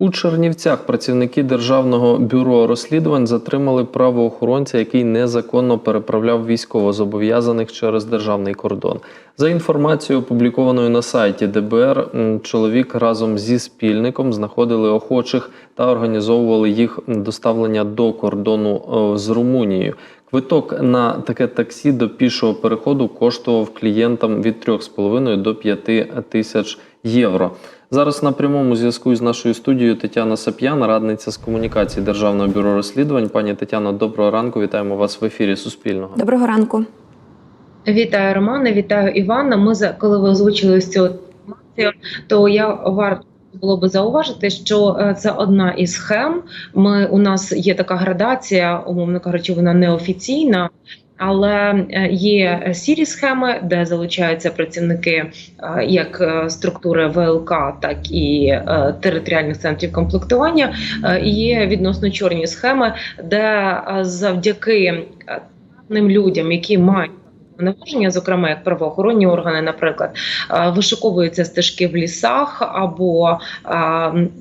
У Чернівцях працівники Державного бюро розслідувань затримали правоохоронця, який незаконно переправляв військовозобов'язаних через державний кордон. За інформацією, опублікованою на сайті ДБР, чоловік разом зі спільником знаходили охочих та організовували їх доставлення до кордону е, з Румунією. Квиток на таке таксі до пішого переходу коштував клієнтам від 3,5 до 5 тисяч євро. Зараз на прямому зв'язку з нашою студією Тетяна Сап'ян, радниця з комунікації Державного бюро розслідувань. Пані Тетяно, доброго ранку. Вітаємо вас в ефірі Суспільного. Доброго ранку. Вітаю, Романе, вітаю Івана. Ми за коли ви озвучили цю інформацію, то я варто було би зауважити, що е, це одна із схем. Ми у нас є така градація, умовно кажучи, вона неофіційна. Але е, є сірі схеми, де залучаються працівники е, як е, структури ВЛК, так і е, територіальних центрів комплектування. Е, є відносно чорні схеми, де е, завдяки е, ним людям, які мають повноваження, зокрема як правоохоронні органи, наприклад, е, вишуковуються стежки в лісах або е,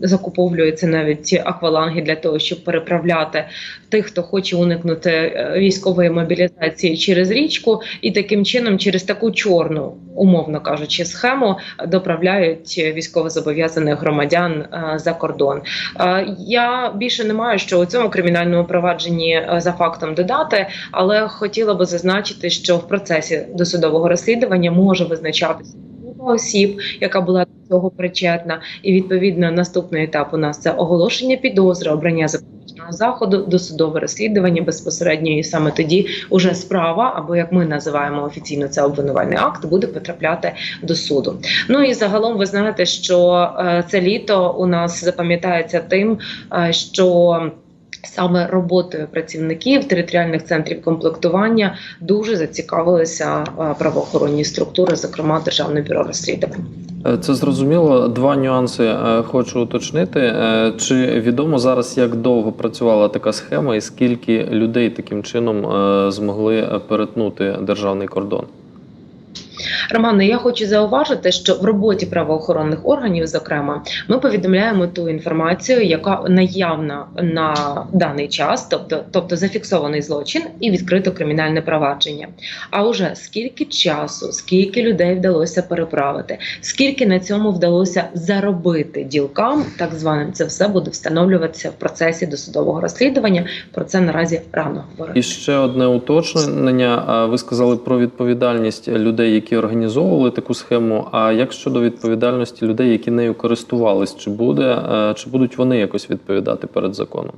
закуповуються навіть акваланги для того, щоб переправляти тих, хто хоче уникнути е, військової мобілізації через річку, і таким чином, через таку чорну, умовно кажучи, схему доправляють військовозобов'язаних громадян за кордон. Я більше не маю що у цьому кримінальному провадженні за фактом додати, але хотіла би зазначити, що в процесі досудового розслідування може визначатися осіб, яка була до цього причетна, і відповідно наступний етап у нас це оголошення підозри, обрання запобіжного заходу, досудове розслідування безпосередньо, і саме тоді уже справа, або як ми називаємо офіційно, це обвинувальний акт, буде потрапляти до суду. Ну і загалом ви знаєте, що е, це літо у нас запам'ятається тим, е, що Саме роботою працівників територіальних центрів комплектування дуже зацікавилися е, правоохоронні структури, зокрема Державне бюро розслідувань. Е, Це зрозуміло. Два нюанси е, хочу уточнити. Чи відомо зараз, як довго працювала така схема, і скільки людей таким чином змогли перетнути державний кордон? Романе, я хочу зауважити, що в роботі правоохоронних органів, зокрема, ми повідомляємо ту інформацію, яка наявна на даний час, тобто, тобто зафіксований злочин і відкрито кримінальне провадження. А уже скільки часу, скільки людей вдалося переправити, скільки на цьому вдалося заробити ділкам, так званим, це все буде встановлюватися в процесі досудового розслідування. Про це наразі рано говорити. І ще одне уточнення. Ви сказали про відповідальність людей, які організовували таку схему. А як щодо відповідальності людей, які нею користувались, чи буде е, чи будуть вони якось відповідати перед законом?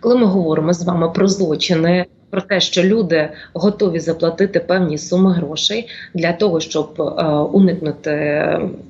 коли ми говоримо з вами про злочини, про те, що люди готові заплатити певні суми грошей для того, щоб е, уникнути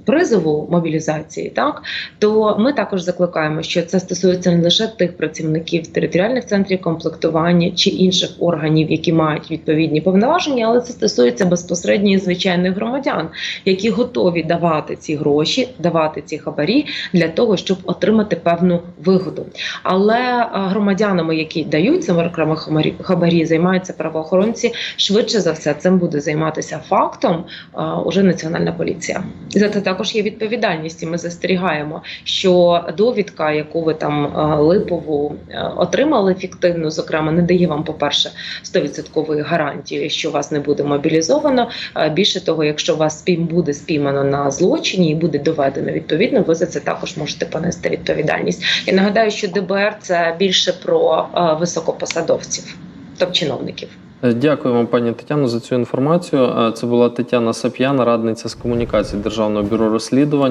призову мобілізації, так то ми також закликаємо, що це стосується не лише тих працівників територіальних центрів комплектування чи інших органів, які мають відповідні повноваження, але це стосується безпосередньо звичайних громадян, які готові давати ці гроші, давати ці хабарі для того, щоб отримати певну вигоду. Але е, громадянами, які дають зокрема хабарі, хабарі, займаються правоохоронці, швидше за все цим буде займатися фактом е, уже національна поліція. І за це також є відповідальність. І ми застерігаємо, що довідка, яку ви там е, липову е, отримали фіктивну, зокрема, не дає вам, по-перше, 100% гарантії, що вас не буде мобілізовано. Більше того, якщо вас буде спіймано на злочині і буде доведено відповідно, ви за це також можете понести відповідальність. Я нагадаю, що ДБР це більше про високопосадовців, топ-чиновників. Е, Дякуємо, пані Тетяно, за цю інформацію. Е, Це була Тетяна Сап'яна, радниця з комунікації Державного бюро розслідувань.